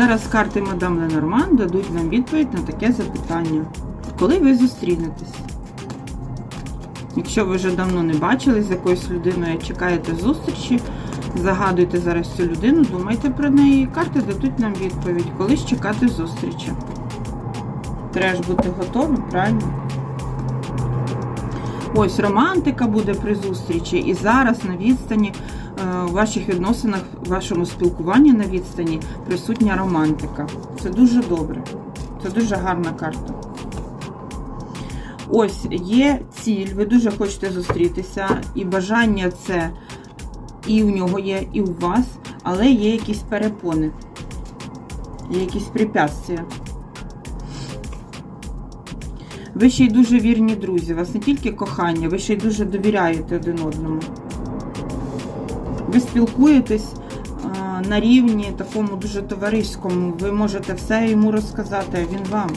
Зараз карти Мадам Ленорман дадуть нам відповідь на таке запитання. Коли ви зустрінетесь? Якщо ви вже давно не бачились з якоюсь людиною, чекаєте зустрічі, загадуйте зараз цю людину, думайте про неї. Карти дадуть нам відповідь, коли ж чекати зустрічі. Треба ж бути готовим, правильно? Ось романтика буде при зустрічі, і зараз на відстані в ваших відносинах, в вашому спілкуванні на відстані присутня романтика. Це дуже добре. Це дуже гарна карта. Ось є ціль, ви дуже хочете зустрітися, і бажання це і у нього є, і у вас, але є якісь перепони, є якісь препятствия. Ви ще й дуже вірні друзі, у вас не тільки кохання, ви ще й дуже довіряєте один одному. Ви спілкуєтесь на рівні такому дуже товариському. Ви можете все йому розказати, а він вам.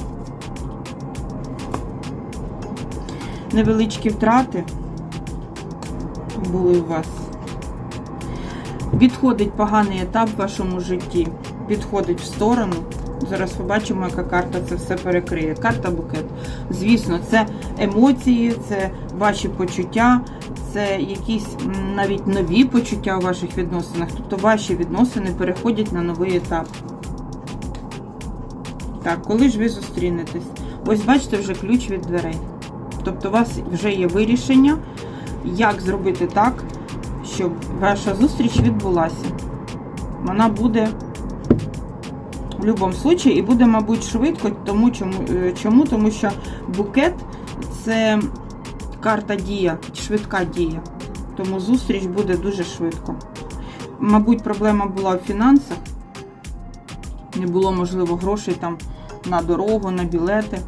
Невеличкі втрати були у вас. Відходить поганий етап в вашому житті. Відходить в сторону. Зараз побачимо, яка карта це все перекриє. Карта букет. Звісно, це емоції, це ваші почуття, це якісь навіть нові почуття у ваших відносинах. Тобто ваші відносини переходять на новий етап. Так, коли ж ви зустрінетесь? Ось бачите вже ключ від дверей. Тобто у вас вже є вирішення, як зробити так, щоб ваша зустріч відбулася. Вона буде в будь-якому випадку і буде, мабуть, швидко, тому чому, е, чому? Тому що букет це карта дія, швидка дія. Тому зустріч буде дуже швидко. Мабуть, проблема була в фінансах. Не було, можливо, грошей там на дорогу, на білети,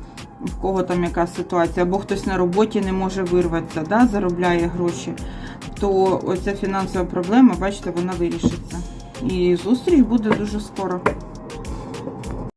в кого там яка ситуація, або хтось на роботі не може вирватися, да, заробляє гроші, то оця фінансова проблема, бачите, вона вирішиться. І зустріч буде дуже скоро.